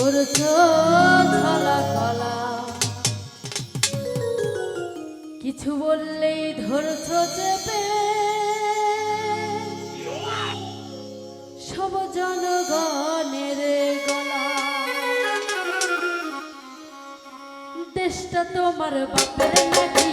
করছ ছলা কলা কিছু বললেই ধরছো চেপে। সব জনগণের গলা। দেশটা তোমার বাপের নাকি